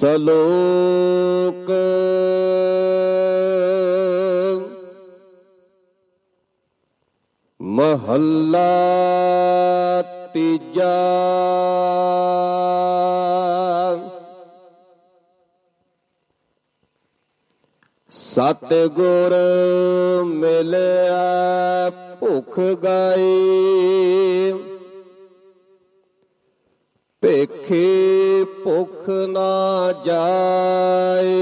ਸਲੋਕ। ਮਹੱਲਾ ਤੀਜਾ। ਸਤ ਗੁਰ ਮਿਲਿਆ ਭੁਖ ਗਈ। ਭੇਖੇ ਭੁਖ ਨਾ ਜਾਏ।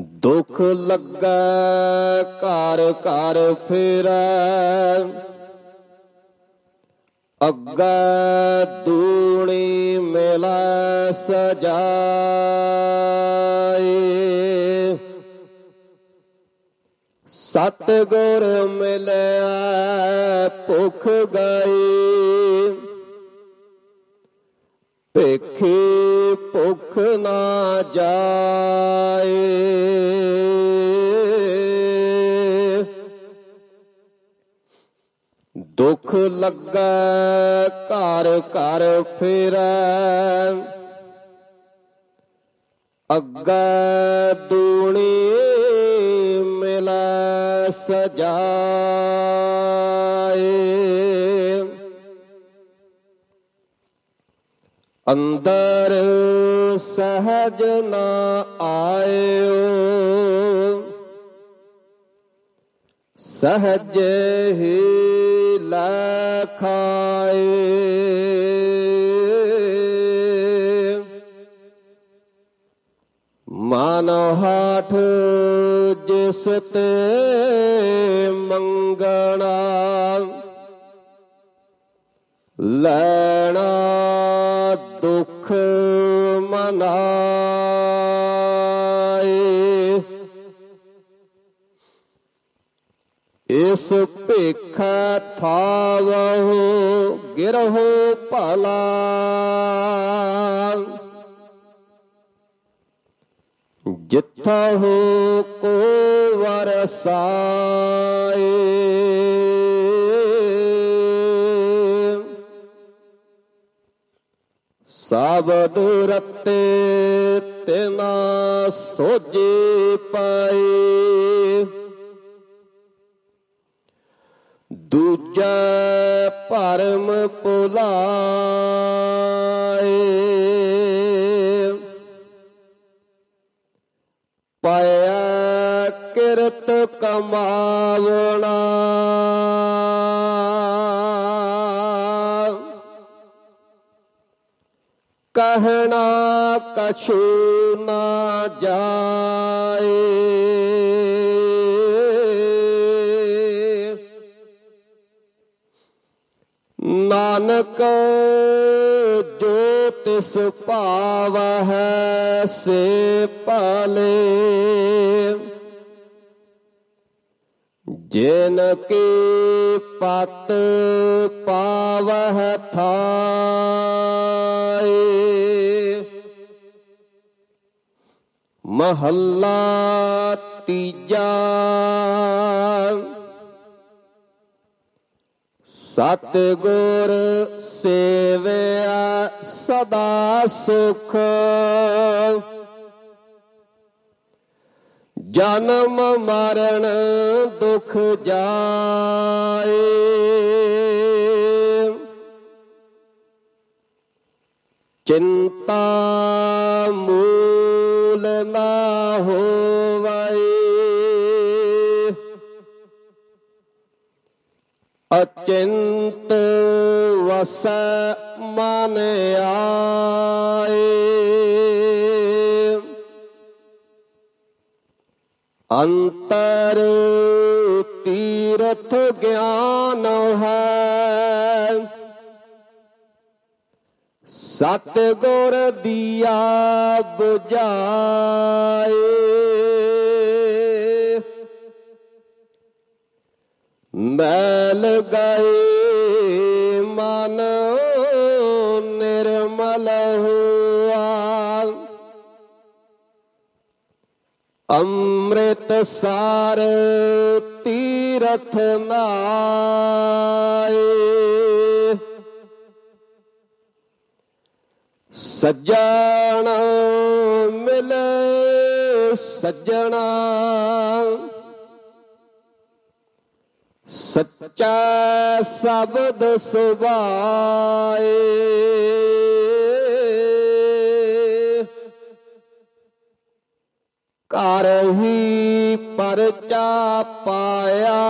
ਦੁਖ ਲੱਗਾ ਘਰ ਘਰ ਫਿਰੈ। ਅੱਗਾ ਦੂਣੀ ਮਿਲੈ ਸਜਾਏ। ਸਤ ਗੁਰ ਮਿਲਿਆ, ਭੁਖ ਗਈ। ਭੇਖੀ ਭੁਖ ਨਾ ਜਾਏ। ਦੁਖ ਲੱਗਾ, ਘਰ ਘਰ ਫਿਰੈ। ਅੱਗਾ ਦੂਣੀ ਸਜਾਏ। ਅੰਦਰ ਸਹਜ ਨਾ ਆਇਓ। ਸਹਜ ਹੀ ਲਖਾਏ ਮਨ ਹਾਠ ਜਿਸ ਤੇ ਮੰਗਣਾ ਲੈਣਾ ਦੁਖ ਮਨਾਏ। ਇਸ ਭੇਖ ਥਾਵਹੁ ਗਿਰਹੁ ਭਲਾ। ਜਿੱਥਾ ਕੋ ਵਰਸਾਏ ਸਾਬਦ ਰਤੇ ਤਿਨਾ ਸੋਜੀ ਪਾਈ ਦੂਜਾ ਭਰਮ ਭੁਲਾਏ। ਪਾਏ ਕਮਾਵਣਾ। ਕਹਿਣਾ ਕਛੂ ਨਾ ਜਾਏ। ਨਾਨਕ ਜੋ ਤਿਸ ਭਾਵ ਹੈ ਸੇ ਪਾਲੇ। ਜਿਨ ਕੀ ਪਤ ਪਾਵਹਿ ਥਾਏ। ਮਹੱਲਾ ਤੀਜਾ। ਸਤ ਗੁਰ ਸੇਵਿਆ ਸਦਾ ਸੁਖ। ਜਨਮ ਮਰਨ ਦੁਖ ਜਾਏ। ਚਿੰਤਾ ਮੂਲ ਨਾ ਹੋਵਈ ਅਚਿੰਤ ਵਸ ਮਨ ਆਏ। ਅੰਤਰ ਤੀਰਥ ਗਿਆਨ ਹੈ। ਸਤ ਗੁਰ ਦੀਆ 부ਝਾਏ ਮੈਲ ਗਏ ਮਨ ਅੰਮ੍ਰਿਤ ਸਾਰ ਤੀਰਥ ਨਾਏ। ਸੱਜਣ ਮਿਲੇ ਸੱਜਣਾ। ਸੱਚਾ ਸ਼ਬਦ ਸੁਭਾਏ। ਘਰ ਹੀ ਪਰਚਾ ਪਾਇਆ।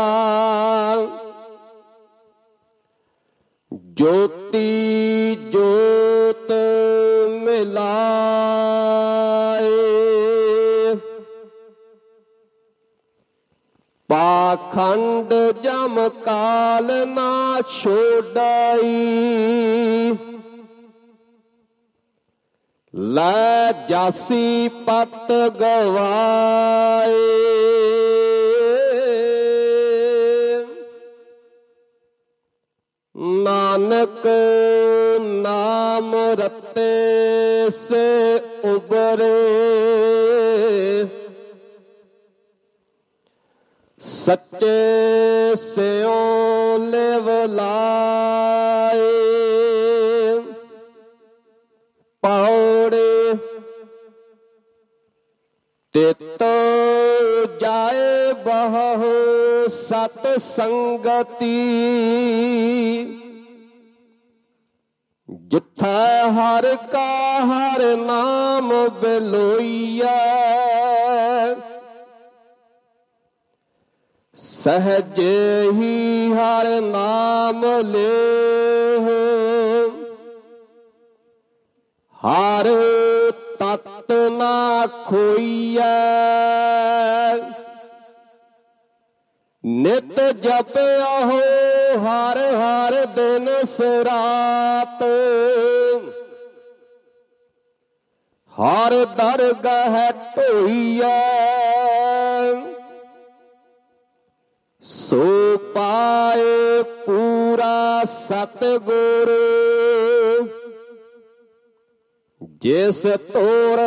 ਜੋਤੀ ਜੋਤ ਮਿਲਾਏ। ਪਾਖੰਡ ਜਮ ਕਾਲ ਨਾ ਛੋੜਾਈ। ਲੈ ਜਾਸੀ ਪਤ ਗਵਾਏ। ਨਾਨਕ ਨਾਮ ਰਤੇ ਸੇ ਉਬਰੇ। ਸੱਚੇ ਸਿਉ ਲਿਵ ਲਾਏ ਤਿਤ ਜਾਏ ਬਹੁ ਸਤ ਸੰਗਤੀ। ਜਿੱਥੈ ਹਰ ਕਾ ਹਰ ਨਾਮ ਬਿਲੋਈਐ, ਸਹਜ ਹੀ ਹਰ ਨਾਮ ਲੇ ਹਰ ਨਾ ਖੋਈਐ ਨਿਤ ਜਪਿਓ ਹਰ ਹਰ ਦਿਨ ਸਰਾਤ ਹਰ ਦਰਗਹ ਢੋਈਐ। ਸੋ ਪਾਏ ਪੂਰਾ ਸਤਿਗੁਰ। ਜਿਸ ਤੋਰ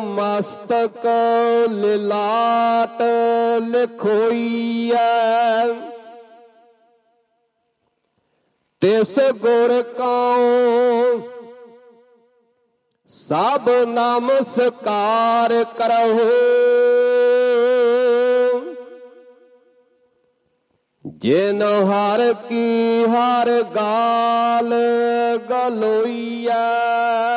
ਮਸਤਕ ਲਿਲਾਟ ਲਿਖੋਈਐ। ਤਿਸ ਗੁਰ ਕਉ ਸਭ ਨਮਸਕਾਰ ਕਰਹੁ। ਜਿਨ ਹਰ ਕੀ ਹਰ ਗਾਲ ਗਲੋਈਐ।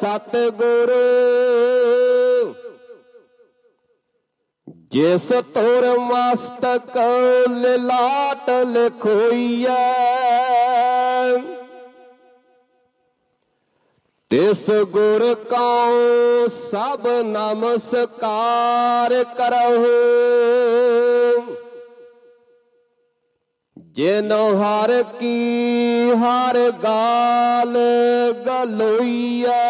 ਪੂਰਾ ਸਤਿਗੁਰ, ਜਿਸ ਤੁਰ ਮਸਤਕ ਲਿਲਾਟ ਲਿਖੋਈਐ, ਤਿਸ ਗੁਰ ਕਉ ਸਭ ਨਮਸਕਾਰ ਕਰਹੁ, ਜਿਨ ਹਰ ਕੀ ਹਰ ਗਾਲ ਗਲੋਈਐ।